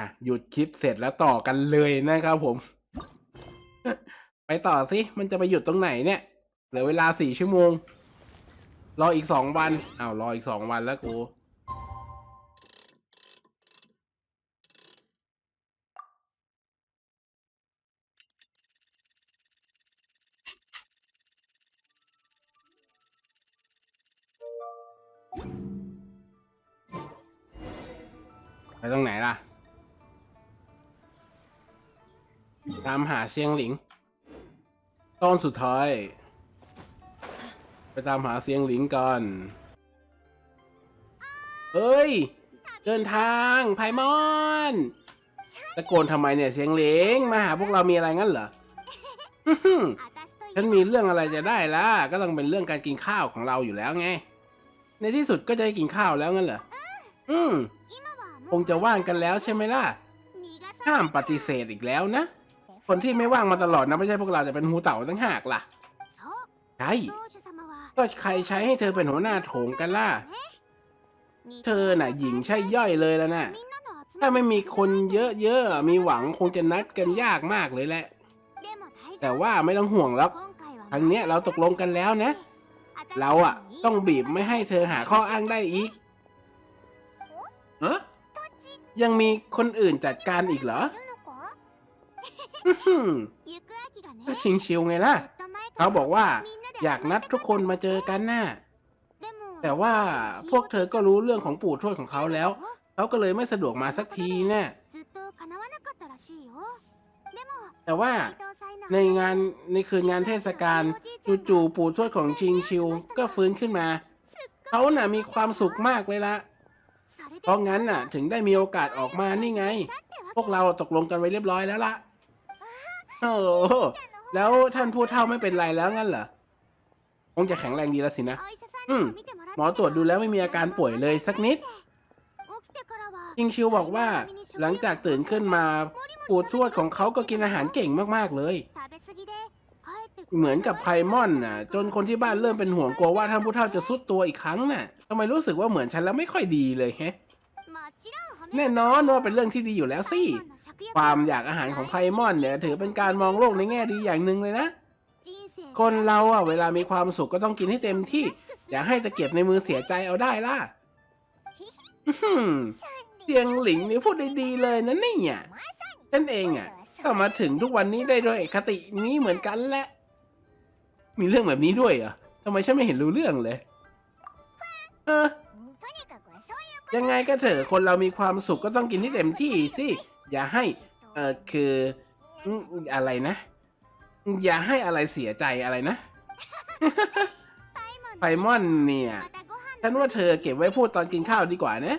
อะหยุดคลิปเสร็จแล้วต่อกันเลยนะครับผม ไปต่อสิมันจะไปหยุดตรงไหนเนี่ยเหลือเวลาสี่ชั่วโมง รออีกสองวันอ้าวรออีกสองวันแล้วกู เชียงหลิง ตอนสุดท้าย ไปตามหาเสียงหลิงก่อนเฮ้ย เดินทางไพมอนตะโกนทำไมเนี่ยเสียงหลิงมาหาพวกเรามีอะไรงั้นเหรออื้อหือฉันมีเรื่องอะไรจะได้ล่ะ ก็ต้องเป็นเรื่องการกินข้าวของเราอยู่แล้วไง ในที่สุดก็จะได้กินข้าวแล้วงั้นเหรอ อืม คงจะว่างกันแล้วใช่ไหมล่ะ ห้ามปฏิเสธอีกแล้วนะ คนที่ไม่ว่างมาตลอดนะไม่ใช่พวกเราจะเป็นหูเต่าตั้งหากล่ะใช่ก็ใครใช้ให้เธอเป็นหัวหน้าโถงกันล่ะ เธอน่ะหญิงใช่ย่อยเลยแล้วนะถ้าไม่มีคนเยอะๆมีหวังคงจะนัดกันยากมากเลยแหละ แต่ว่าไม่ต้องห่วงหรอกครั้งเนี้ยเราตกลงกันแล้วนะ เราอะต้องบีบไม่ให้เธอหาข้ออ้างได้อีกเอะยังมีคนอื่นจัดการอีกเหรออื้อหือ ก็ชิงชิวไงล่ะ เขาบอกว่า อยากนัดทุกคนมาเจอกันน่ะ แต่ว่าพวกเธอก็รู้เรื่องของปู่ทวดของเขาแล้ว เขาก็เลยไม่สะดวกมาสักทีน่ะแต่ว่าในงานในคืนงานเทศกาลจู่ๆปู่ทวดของชิงชิว ก็ฟื้นขึ้นมา เขาน่ะมีความสุขมากเลยละเพราะงั้นน่ะ ถึงได้มีโอกาสออกมานี่ไง พวกเราตกลงกันไว้เรียบร้อยแล้วล่ะ โอ้โหแล้วท่านผู้เฒ่าไม่เป็นไรแล้วงั้นเหรอคงจะแข็งแรงดีแล้วสินะ อืม หมอตรวจดูแล้วไม่มีอาการป่วยเลยสักนิด จิงชิวบอกว่า หลังจากตื่นขึ้นมาปู่ทวดของเขาก็กินอาหารเก่งมากๆเลย เหมือนกับไพมอนน่ะ จนคนที่บ้านเริ่มเป็นห่วงกลัวว่าท่านผู้เฒ่าจะซุดตัวอีกครั้งน่ะทำไมรู้สึกว่าเหมือนฉันแล้วไม่ค่อยดีเลยแฮะ แน่นอนว่าเป็นเรื่องที่ดีอยู่แล้วสิ ความอยากอาหารของไพมอนเนี่ย ถือเป็นการมองโลกในแง่ดีอย่างหนึ่งเลยนะ คนเราอะเวลามีความสุขก็ต้องกินให้เต็มที่ อย่าให้ตะเกียบในมือเสียใจเอาได้ล่ะเสียงหลิงนี่พูดได้ดีเลยนะเนี่ยฉันเองอะก็มาถึงทุกวันนี้ได้โดยคตินี้เหมือนกันแหละ มีเรื่องแบบนี้ด้วยเหรอะทำไมฉันไม่เห็นรู้เรื่องเลยเออ ยังไงก็เถอะคนเรามีความสุขก็ต้องกินที่เต็มที่สิ อย่าให้ เออคืออืมอะไรนะ อย่าให้อะไรเสียใจอะไรนะ ไพมอนเนี่ยฉันว่าเธอเก็บไว้พูดตอนกินข้าวดีกว่านะ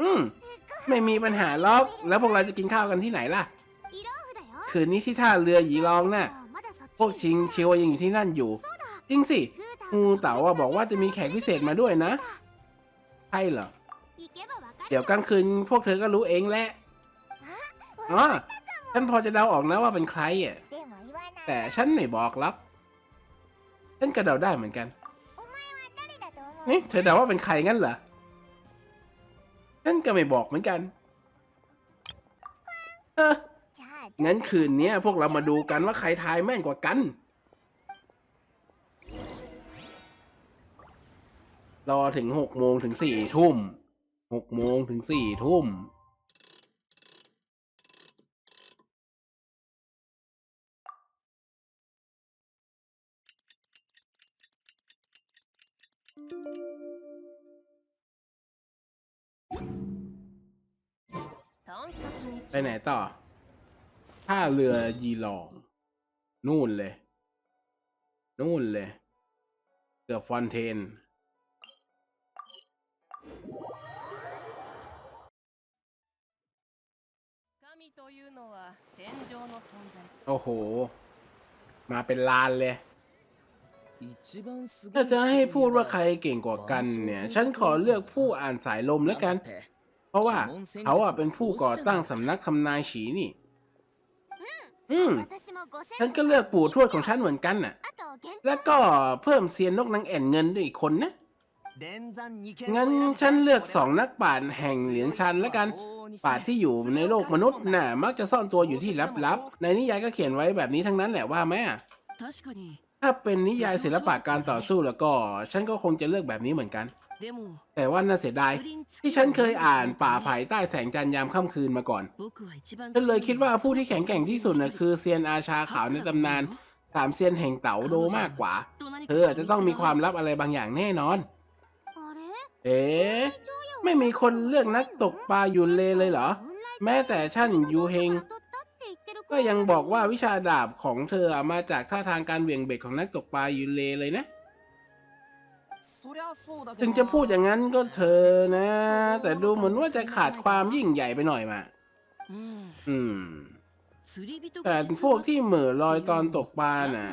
อืม ไม่มีปัญหาล็อก แล้วพวกเราจะกินข้าวกันที่ไหนล่ะ คืนนี้ที่ท่าเรือหยีรองน่ะ พวกชิงเชียวยังอยู่ที่นั่นอยู่ จริงสิงูเต๋าอะบอกว่าจะมีแขกพิเศษมาด้วยนะ ใช่เหรอ เดี๋ยวกลางคืนพวกเธอก็รู้เองแหละอ๋อฉันพอจะเดาออกนะว่าเป็นใครอะ แต่ฉันไม่บอกหรอกฉันก็เดาได้เหมือนกัน นี่เธอเดาว่าเป็นใครงั้นเหรอ ฉันก็ไม่บอกเหมือนกัน เอองั้นคืนเนี้ยพวกเรามาดูกันว่าใครทายแม่นกว่ากัน รอถึงหกโมงถึงสี่ทุ่ม หกโมงถึงสี่ทุ่ม ไปไหนต่อ ท่าเรือยีลอง นู่นเลย นู่นเลย เกือบฟอนเทน โอ้โห มาเป็นลานเลย ถ้าจะให้พูดว่าใครเก่งกว่ากันเนี่ย ฉันขอเลือกผู้อ่านสายลมแล้วกัน เพราะว่าเขาอะเป็นผู้ก่อตั้งสำนักทำนายฉีนี่ อืม ฉันก็เลือกปู่ทวดของฉันเหมือนกันน่ะ แล้วก็เพิ่มเซียนนกนางแอ่นเงินด้วยอีกคนนะ งั้นฉันเลือกสองนักป่านแห่งเหรียญชันแล้วกัน ป่าที่อยู่ในโลกมนุษย์น่ะมักจะซ่อนตัวอยู่ที่ลับๆ ในนิยายก็เขียนไว้แบบนี้ทั้งนั้นแหละว่าแม่ถ้าเป็นนิยายศิลปะการต่อสู้แล้วก็ ฉันก็คงจะเลือกแบบนี้เหมือนกัน แต่ว่าน่าเสียดาย ที่ฉันเคยอ่านป่าภายใต้แสงจันยามค่ำคืนมาก่อน ฉันเลยคิดว่าผู้ที่แข็งแกร่งที่สุดน่ะคือเซียนอาชาขาวในตำนานสามเซียนแห่งเต๋าโดมากกว่า เธอจะต้องมีความลับอะไรบางอย่างแน่นอน เอ๋ไม่มีคนเลือกนักตกปลาอยู่เลเลยเหรอ แม้แต่ชั่นยูเฮง ก็ยังบอกว่าวิชาดาบของเธอมาจากท่าทางการเหวี่ยงเบ็ดของนักตกปลายูเลเลยนะ ถึงจะพูดอย่างนั้นก็เธอนะ แต่ดูเหมือนว่าจะขาดความยิ่งใหญ่ไปหน่อยมาอืมแต่พวกที่เหม่อลอยตอนตกปลาน่ะ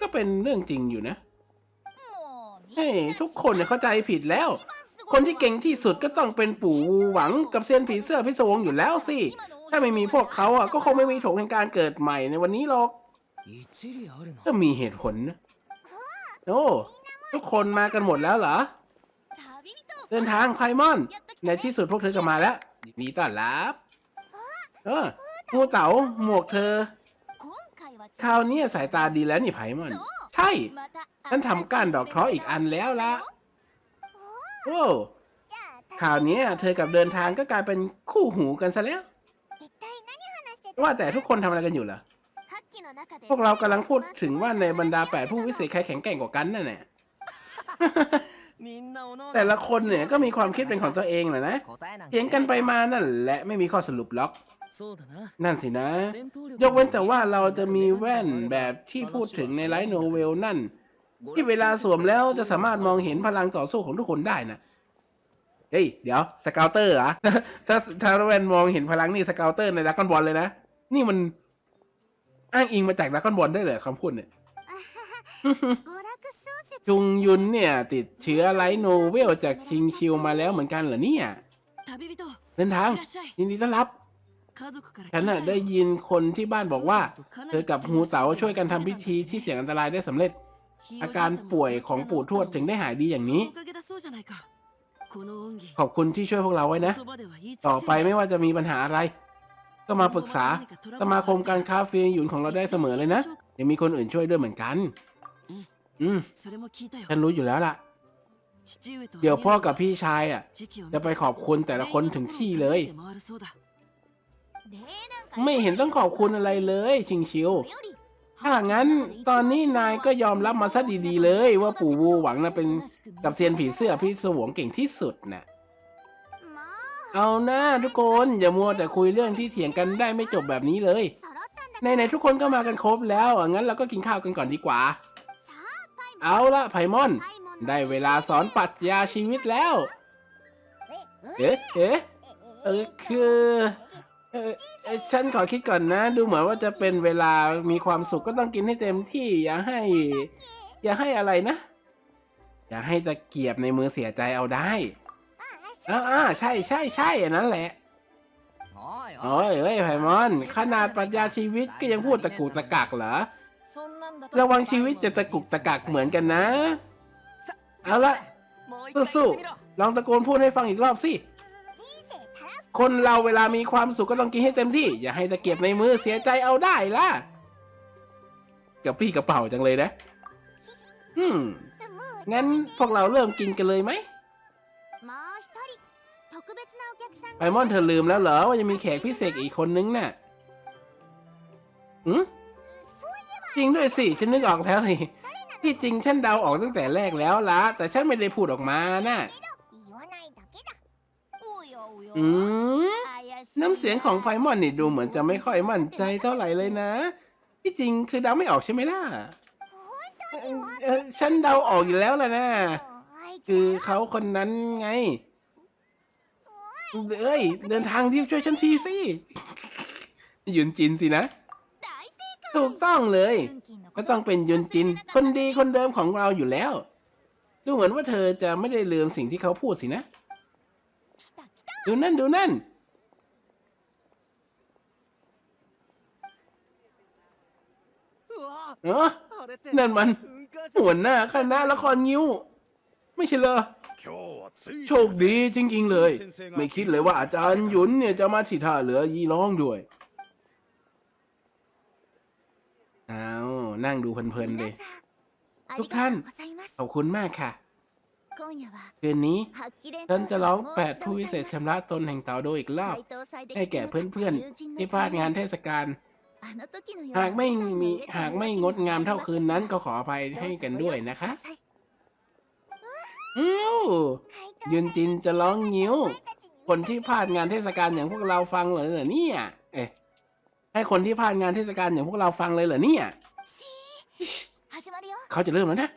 ก็เป็นเรื่องจริงอยู่นะ เฮ้ ทุกคนเข้าใจผิดแล้ว คนที่เก่งที่สุดก็ต้องเป็นปู่วูหวังกับเซียนผีเสื้อพิศวงอยู่แล้วสิ ถ้าไม่มีพวกเขาอะก็คงไม่มีโถงแห่งการเกิดใหม่ในวันนี้หรอก ก็มีเหตุผลนะโอ้ทุกคนมากันหมดแล้วเหรอ เดินทางไพมอน ในที่สุดพวกเธอก็มาแล้วยินดีต้อนรับเออมูเต๋าหมวกเธอคราวนี้สายตาดีแล้วนี่ไพมอน ใช่ฉันทำก้านดอกท้ออีกอันแล้วละ โอ้ข่าวนี้เธอกับเดินทางก็กลายเป็นคู่หูกันซะแล้ว ว่าแต่ทุกคนทำอะไรกันอยู่เหรอ พวกเรากำลังพูดถึงว่าในบรรดาแปดผู้วิเศษใครแข็งแกร่งกว่ากันนั่นแหละ แต่ละคนเนี่ยก็มีความคิดเป็นของตัวเองแหละนะเถียงกันไปมานั่นและไม่มีข้อสรุปล็อก นั่นสินะ ยกเว้นแต่ว่าเราจะมีแว่นแบบที่พูดถึงในไลท์โนเวลนั่น ที่เวลาสวมแล้วจะสามารถมองเห็นพลังต่อสู้ของทุกคนได้นะเฮ้ย เดี๋ยวสเกลเตอร์อะถ้าถ้าแวนมองเห็นพลังนี่สเกลเตอร์ในดักกอนบอลเลยนะ นี่มันอ้างอิงมาจากดักกอนบอลได้เหรอคำพูดเนี่ย จุงยุนเนี่ย ติดเชื้อไลโนเวลจากชิงชิวมาแล้วเหมือนกันเหรอเนี่ยเดินทาง ยินดีต้อนรับฉันน่ะได้ยินคนที่บ้านบอกว่า เธอกับฮูเสาช่วยกันทำพิธีที่เสี่ยงอันตรายได้สำเร็จ อาการป่วยของปู่ทวดถึงได้หายดีอย่างนี้ ขอบคุณที่ช่วยพวกเราไว้นะ ต่อไปไม่ว่าจะมีปัญหาอะไร ก็มาปรึกษาสมาคมการค้าเฟียหยุนของเราได้เสมอเลยนะยังมีคนอื่นช่วยด้วยเหมือนกัน อืมฉันรู้อยู่แล้วล่ะ เดี๋ยวพ่อกับพี่ชายอะ จะไปขอบคุณแต่ละคนถึงที่เลย ไม่เห็นต้องขอบคุณอะไรเลย ชิงชิว ถ้างั้นตอนนี้นายก็ยอมรับมาซะดีๆเลย ว่าปู่วูหวังนะเป็นกับเซียนผีเสื้อพี่สวงเก่งที่สุดน่ะเอาหน้าทุกคนอย่ามัวแต่คุยเรื่องที่เถียงกันได้ไม่จบแบบนี้เลยในในๆทุกคนก็มากันครบแล้วงั้นเราก็กินข้าวกันก่อนดีกว่า เอาละไพมอน ได้เวลาสอนปรัชญาชีวิตแล้ว เอ๊ะเอ๊ะเออคือ เออฉันขอคิดก่อนนะ ดูเหมือนว่าจะเป็นเวลามีความสุขก็ต้องกินให้เต็มที่ อย่าให้ อย่าให้อะไรนะ อย่าให้ตะเกียบในมือเสียใจเอาได้อ่าอ่าใช่ใช่ใช่อันนั้นแหละ โอ้ยเอ้ยไพมอน ขนาดปรัชญาชีวิตก็ยังพูดตะกุกตะกักเหรอ ระวังชีวิตจะตะกุกตะกักเหมือนกันนะ เอาละสู้ๆลองตะโกนพูดให้ฟังอีกรอบสิ คนเราเวลามีความสุขก็ต้องกินให้เต็มที่ อย่าให้ตะเกียบในมือเสียใจเอาได้ล่ะกับพี่กระเป๋าจังเลยนะอืมงั้นพวกเราเริ่มกินกันเลยไหมไพมอนเธอลืมแล้วเหรอว่ายังมีแขกพิเศษอีกคนนึงน่ะหืมจริงด้วยสิ ฉันนึกออกแล้วนี่ที่จริงฉันเดาออกตั้งแต่แรกแล้วละแต่ฉันไม่ได้พูดออกมาน่ะ อืม น้ำเสียงของไพมอนนี่ดูเหมือนจะไม่ค่อยมั่นใจเท่าไหร่เลยนะ ที่จริงคือเดาไม่ออกใช่ไหมล่ะเออฉันเดาออกอยู่แล้วแหละนะ คือเขาคนนั้นไง เอ้ย เดินทางรีบช่วยฉันทีสิยุนจินสินะ ถูกต้องเลย ก็ต้องเป็นยุนจิน คนดีคนเดิมของเราอยู่แล้ว ดูเหมือนว่าเธอจะไม่ได้ลืมสิ่งที่เขาพูดสินะ ดูนั่น ดูนั่น เออนั่นมัน หัวหน้าคณะละครงิ้ว ไม่ใช่เลยโชคดีจริง ๆ เลย ไม่คิดเลยว่าอาจารย์หยุนเนี่ยจะมาที่ท่าเหลือยีร้องด้วยเอานั่งดูเพลินๆเลยทุกท่าน ขอบคุณมากค่ะ คืนนี้ ฉันจะร้องแปดผู้วิเศษชำระตนแห่งเต่าโดอีกรอบ ให้แก่เพื่อนๆ ที่พลาดงานเทศกาลหากไม่มีหากไม่งดงามเท่าคืนนั้นก็ขออภัยให้กันด้วยนะคะอื้อยุนจินจะร้องงิ้ว คนที่พลาดงานเทศกาลอย่างพวกเราฟังเลยเหรอเนี่ย เอ๊ะให้คนที่พลาดงานเทศกาลอย่างพวกเราฟังเลยเหรอเนี่ย เขาจะเริ่มแล้วนะ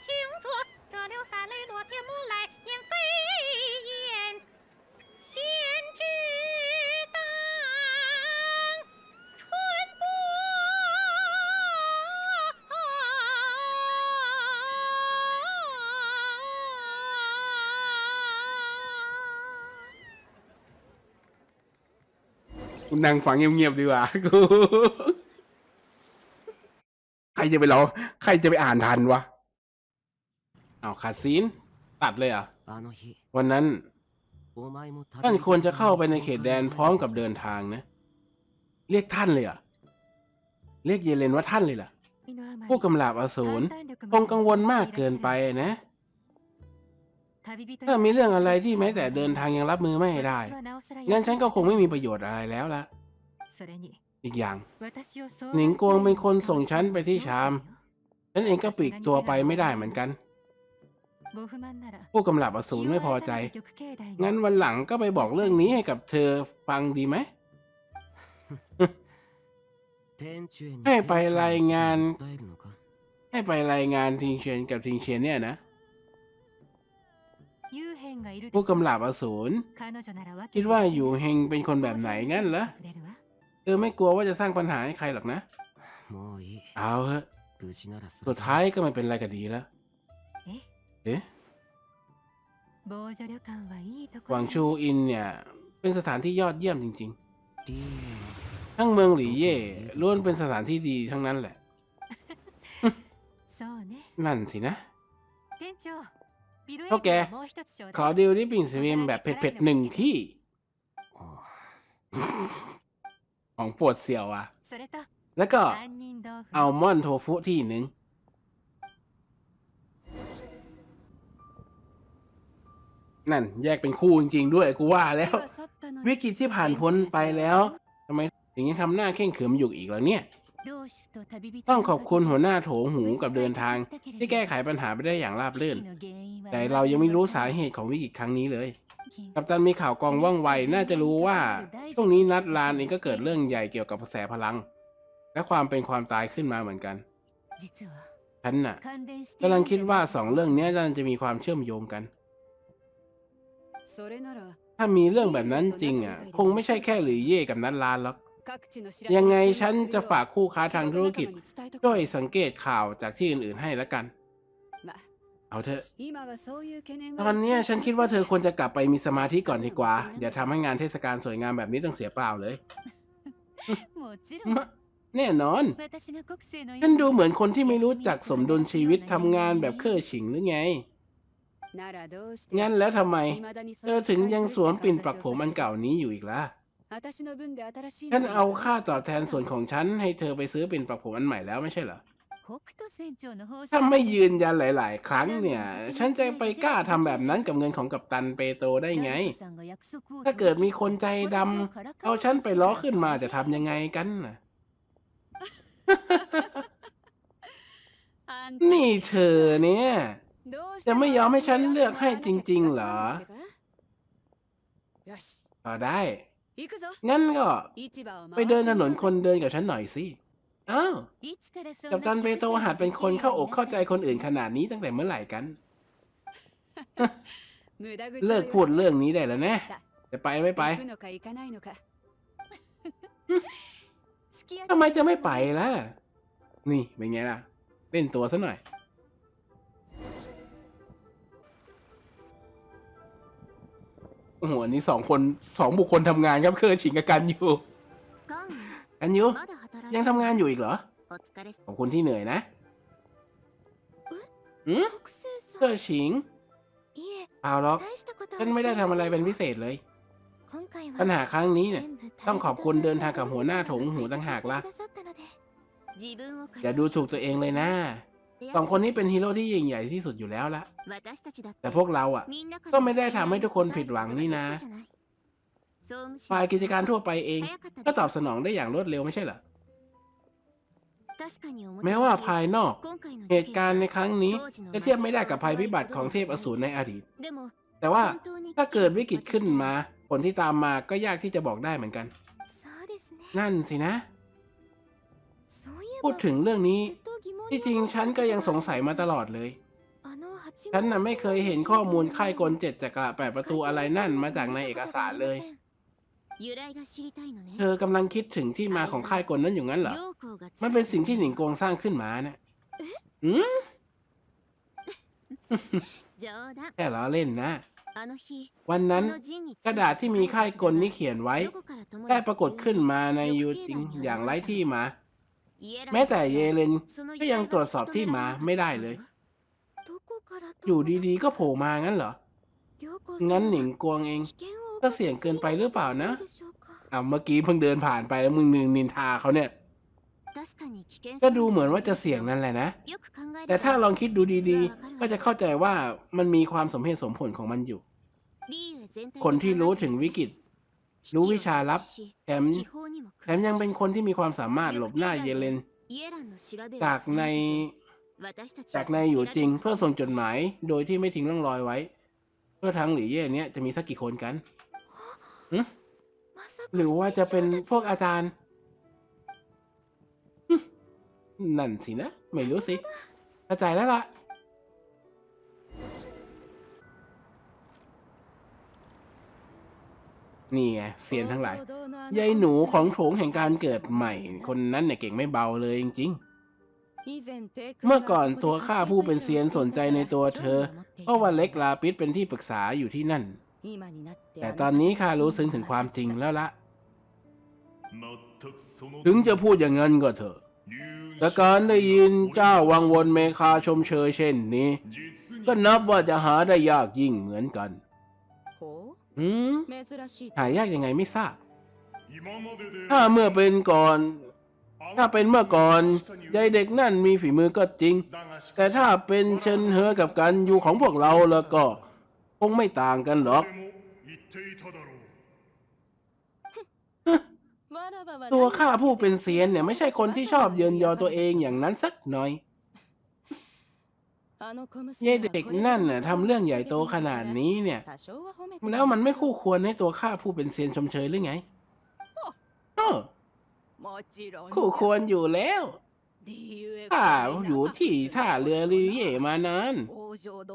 人带鞭轻着，这流洒泪落天魔来燕飞燕，先知当春波。 กูนั่งฟังเงียบๆดีกว่า กูใครจะไปรอใครจะไปอ่านทันวะ เอาขาดซีนตัดเลยอะ วันนั้นท่านควรจะเข้าไปในเขตแดนพร้อมกับเดินทางนะ เรียกท่านเลยอะ เรียกเยเลนว่าท่านเลยล่ะ ผู้กำลาบอสูรคงกังวลมากเกินไปนะ ถ้ามีเรื่องอะไรที่แม้แต่เดินทางยังรับมือไม่ได้ งั้นฉันก็คงไม่มีประโยชน์อะไรแล้วละอีกอย่าง หนิงกวงเป็นคนส่งฉันไปที่ชาม ฉันเองก็ปีกตัวไปไม่ได้เหมือนกัน ผู้กำลับอสูรไม่พอใจ งั้นวันหลังก็ไปบอกเรื่องนี้ให้กับเธอฟังดีไหม ให้ไปรายงาน ให้ไปรายงานทิงเชนกับทิงเชนเนี่ยนะ ผู้กำลับอสูรคิดว่าอยู่เฮงเป็นคนแบบไหนงั้นเหรอ เธอไม่กลัวว่าจะสร้างปัญหาให้ใครหรอกนะ เอาเถอะสุดท้ายก็ไม่เป็นไรก็ดีแล้ว เอ๊ะหวังชูอินเนี่ย เป็นสถานที่ยอดเยี่ยมจริงリーๆทั้งเมืองหลี่เย่ล้วนเป็นสถานที่ดีทั้งนั้นแหละ นั่นสินะเท่าแก ขอดิวริปปิ้งสวีมแบบเผ็ดๆหนึ่งที่あของปวดเสี่ยวอะ แล้วก็อัลมอนด์โทฟุที่หนึ่ง นั่น แยกเป็นคู่จริง ๆ ด้วยกูว่าแล้ว วิกฤตที่ผ่านพ้นไปแล้วทำไมถึงยังทำหน้าเข่งเขิมอยู่อีกแล้วเนี่ย ต้องขอบคุณหัวหน้าโถงหูกับเดินทาง ที่แก้ไขปัญหาไปได้อย่างราบรื่น แต่เรายังไม่รู้สาเหตุของวิกฤตครั้งนี้เลย กัปตันมีข่าวกองว่องไวน่าจะรู้ว่าช่วงนี้นัดลานเองก็เกิดเรื่องใหญ่เกี่ยวกับกระแสพลัง และความเป็นความตายขึ้นมาเหมือนกันฉันน่ะกำลังคิดว่าสองเรื่องเนี้ยน่าจะมีความเชื่อมโยงกัน ถ้ามีเรื่องแบบนั้นจริงอะ คงไม่ใช่แค่หรือเย่กับนัดลานหรอกยังไงฉันจะฝากคู่ค้าทางธุรกิจช่วยสังเกตข่าวจากที่อื่นๆให้ละกัน เอาเถอะตอนนี้ฉันคิดว่าเธอควรจะกลับไปมีสมาธิก่อนดีกว่า อย่าทำให้งานเทศกาลสวยงามแบบนี้ต้องเสียเปล่าเลยแน่นอน ฉันดูเหมือนคนที่ไม่รู้จักสมดุลชีวิตทำงานแบบเครื่อฉิงหรือไง งั้นแล้วทำไม เธอถึงยังสวมปิ่นปักผมอันเก่านี้อยู่อีกล่ะฉันเอาค่าตอบแทนส่วนของฉันให้เธอไปซื้อปิ่นปักผมอันใหม่แล้วไม่ใช่เหรอถ้าไม่ยืนยันหลาย ๆ ครั้งเนี่ย ฉันจะไปกล้าทำแบบนั้นกับเงินของกัปตันเปโตได้ไง ถ้าเกิดมีคนใจดำเอาฉันไปล้อขึ้นมาจะทำยังไงกันน่ะนี่เธอเนี่ย จะไม่ยอมให้ฉันเลือกให้จริง ๆ เหรอเอได้ งั้นก็ไปเดินถนนคนเดินกับฉันหน่อยสิอ้าวกับตันเปโตหัดเป็นคนเข้าอกเข้าใจคนอื่นขนาดนี้ตั้งแต่เมื่อไหร่กัน เลิกพูดเรื่องนี้ได้แล้วนะ จะไปไม่ไปทำไมจะไม่ไปล่ะ นี่เป็นไงล่ะ เล่นตัวซะหน่อย โอ้โหอันนี้สองคนสองบุคคลทำงานครับเคยฉิงกับกันอยู่ กันอยู่ ยังทำงานอยู่อีกเหรอ ขอบคุณที่เหนื่อยนะหืมเคยฉิงเปล่าหรอกฉันไม่ได้ทำอะไรเป็นพิเศษเลย ปัญหาครั้งนี้เนี่ย ต้องขอบคุณเดินทางกับหัวหน้าถงหูต่างหากล่ะอย่าดูถูกตัวเองเลยนะ สองคนนี้เป็นฮีโร่ที่ยิ่งใหญ่ที่สุดอยู่แล้วละแต่พวกเราอะ ก็ไม่ได้ทำให้ทุกคนผิดหวังนี่นะฝ่ายกิจการทั่วไปเอง ก็ตอบสนองได้อย่างรวดเร็วไม่ใช่เหรอแม้ว่าภายนอก เหตุการณ์ในครั้งนี้จะเทียบไม่ได้กับภัยพิบัติของเทพอสูรในอดีต แต่ว่าถ้าเกิดวิกฤตขึ้นมา ผลที่ตามมาก็ยากที่จะบอกได้เหมือนกัน นั่นสินะ พูดถึงเรื่องนี้ ที่จริงฉันก็ยังสงสัยมาตลอดเลย ฉันน่ะไม่เคยเห็นข้อมูลค่ายกลเจ็ดจักระแปดประตูอะไรนั่นมาจากในเอกสารเลย เธอกำลังคิดถึงที่มาของค่ายกลนั้นอยู่งั้นเหรอ มันเป็นสิ่งที่หนิงกงสร้างขึ้นมานะอืมแค่ล้อเล่นนะ วันนั้นกระดาษที่มีค่ายกลนี้เขียนไว้ได้ปรากฏขึ้นมาในยูจิงอย่างไร้ที่มา แม้แต่เยเลนก็ยังตรวจสอบที่มาไม่ได้เลย อยู่ดีๆก็โผล่มางั้นเหรอ งั้นหนิงกวงเอง ก็เสี่ยงเกินไปหรือเปล่านะอ่าเมื่อกี้เพิ่งเดินผ่านไปแล้วมึงนึงนินทาเขาเนี่ย ก็ดูเหมือนว่าจะเสี่ยงนั่นแหละนะ แต่ถ้าลองคิดดูดีๆ ก็จะเข้าใจว่ามันมีความสมเหตุสมผลของมันอยู่ คนที่รู้ถึงวิกฤต รู้รู้วิวิชาชาลัลับบแถแถมมแถมยังเป็นคนที่มีความสามารถหลบหน้าเยเลนจาจากกในในจาจากกในในออยู่ยู่จจริริงงเพื่อส่งจดหมายโดยที่ไม่ทิ้งร่องรอยไว้ เพื่อทั้งหลี่เย่เนี้ยจะมีสักกี่คนกันหึหรือว่าจะเป็นพวกอาจารย์หึนั่นสินะ ไม่รู้สิเข้าใจแล้วล่ะ นี่ไงเซียนทั้งหลายยายหนูของโถงแห่งการเกิดใหม่ คนนั้นเนี่ยเก่งไม่เบาเลยจริงเมื่อก่อนตัวข้าผู้เป็นเซียนสนใจในตัวเธอๆเพราะว่าเล็กลาปิดเป็นที่ปรึกษาอยู่ที่นั่น แต่ตอนนี้ข้ารู้ซึ้งถึงความจริงแล้วละ ถึถึงงจะจะพูพูดดออย่างย่างนั้นก็เถอะแต่แต่กาการรได้ได้ยิยินนเจ้าเจ้าวัวังงววนนเมเมคาคาชชมมเชเชยยเช่นนี้ ก็ก็นันับบว่าว่าจะจะหาหาได้ได้ยากยิ่งเหมือนกัน หืมหายากยังไงไม่ทราบ ถ้าถ้าเมื่เมื่ออเป็นก่อน ถ้าถ้าเป็เป็นนเมื่เมื่ออก่ก่ออนนยายายเด็เด็กกนั่นั่นนมีมีฝีฝีมืมืออก็จริง แต่แต่ถ้าถ้าเป็เป็นนเชเชินญเฮเฮออกักับบกักันนออยู่ยู่ขขอองงพพววกกเราเราแล้แล้ววก็ก็ คงไม่ต่างกันหรอก ตัตัววข้าข้าผู้ผู้เป็เป็นนเซีเซียยนนเนี่เนี่ยยไม่ไม่ใช่ใช่คคนนที่ที่ชชออบบเยิเยินนยยออตัตัววเอเองงอย่อาย่างงนั้นั้นนสัสักกหน่อยเยายเด็กนั่นน่ะทำเรื่องใหญ่โตขนาดนี้เนี่ย แล้วมันไม่คู่ควรให้ตัวข้าผู้เป็นเซียนชมเชยหรือไงเออคู่ควรอยู่แล้วข้าอยู่ที่ท่าเรือลีเย่มานาน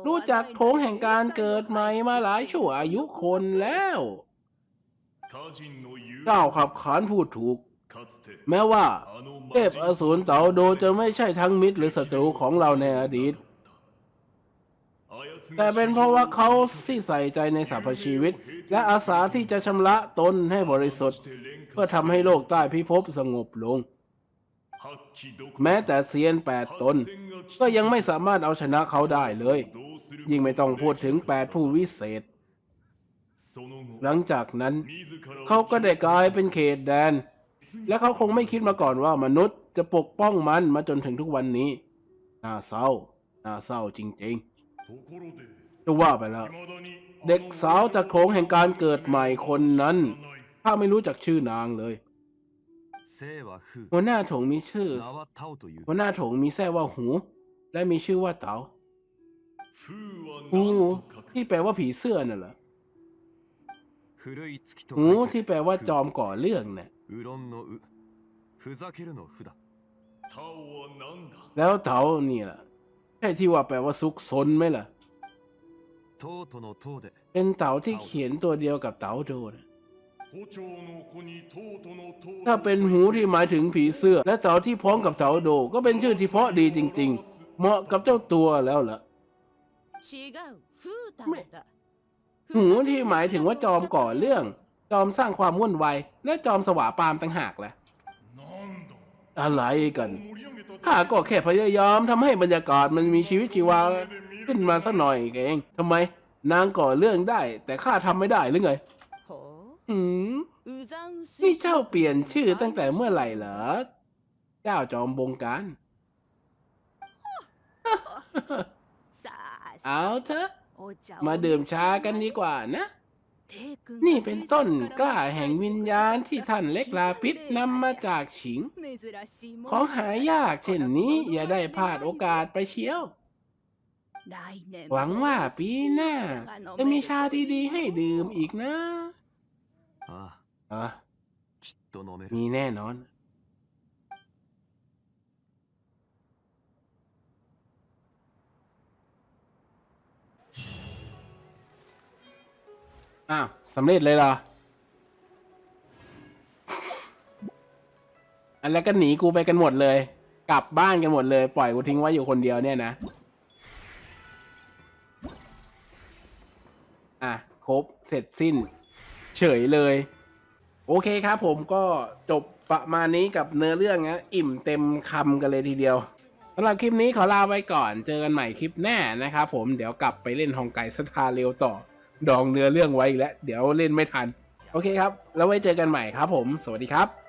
รู้จักโถงแห่งการเกิดใหม่มาหลายชั่วอายุคนแล้วเจ้าขับขานพูดถูก แม้ว่า เทพอสูรเต๋าโดจะไม่ใช่ทั้งมิตรหรือศัตรูของเราในอดีต แต่เป็นเพราะว่าเขาที่ใส่ใจในสรรพชีวิต และอาสาที่จะชำระตนให้บริสุทธิ์ เพื่อทำให้โลกใต้พิภพสงบลง แม้แต่เซียนแปดตน ก็ยังไม่สามารถเอาชนะเขาได้เลย ยิ่งไม่ต้องพูดถึงแปดผู้วิเศษ หลังจากนั้น เขาก็ได้กลายเป็นเขตแดน และเขาคงไม่คิดมาก่อนว่ามนุษย์จะปกป้องมันมาจนถึงทุกวันนี้น่าเศร้าน่าเศร้าจริง ๆ จะว่าไปแล้ว เด็กสาวจากโขงแห่งการเกิดใหม่คนนั้นข้าไม่รู้จักชื่อนางเลย หัวหน้าถงมีชื่อ หัวหน้าถงมีแท้ว่าหู และมีชื่อว่าเตาหูที่แปลว่าผีเสื้อน่ะเหรอหูที่แปลว่าจอมก่อเรื่องเนี่ยแล้วเตาเนี่ล่ะ ใช่ที่ว่าแปลว่าซุกซนไหมล่ะเป็นเต่าที่เขียนตัวเดียวกับเต่าโดนถ้าเป็นหูที่หมายถึงผีเสื้อ และเต่าที่พ้องกับเต่าโด ก็เป็นชื่อที่เพราะดีจริง ๆ เหมาะกับเจ้าตัวแล้วล่ะหูที่หมายถึงว่าจอมก่อเรื่องจอมสร้างความวุ่นวายและจอมสว่าปามต่างหากแหละอะไรกัน ข้าก็แค่พยายามทำให้บรรยากาศมันมีชีวิตชีวาขึ้นมาสักหน่อยเองทำไม นางก่อเรื่องได้ แต่ข้าทำไม่ได้หรือไงหืมนี่เจ้าเปลี่ยนชื่อตั้งแต่เมื่อไหร่เหรอ เจ้าจอมบงการเอาเถอะมาดื่มชากันดีกว่านะ นี่เป็นต้นกล้าแห่งวิญญาณที่ท่านเล็กลาปิดนำมาจากฉิง ของหายากเช่นนี้อย่าได้พลาดโอกาสไปเชียว หวังว่าปีหน้า จะมีชาดีๆให้ดื่มอีกนะอะมีแน่นอน อ้าวสำเร็จเลยเหรอ อันแล้วก็หนีกูไปกันหมดเลย กลับบ้านกันหมดเลย ปล่อยกูทิ้งไว้อยู่คนเดียวเนี่ยนะ อะ ครบ เสร็จสิ้น เฉยเลย โอเคครับผมก็จบประมาณนี้กับเนื้อเรื่องนะอิ่มเต็มคำกันเลยทีเดียวสำหรับคลิปนี้ขอลาไปก่อน เจอกันใหม่คลิปหน้านะครับผม เดี๋ยวกลับไปเล่นฮองไกสตาร์เร็วต่อ ดองเนื้อเรื่องไว้อีกแล้ว เดี๋ยวเล่นไม่ทัน โอเคครับ แล้วไว้เจอกันใหม่ครับผม สวัสดีครับ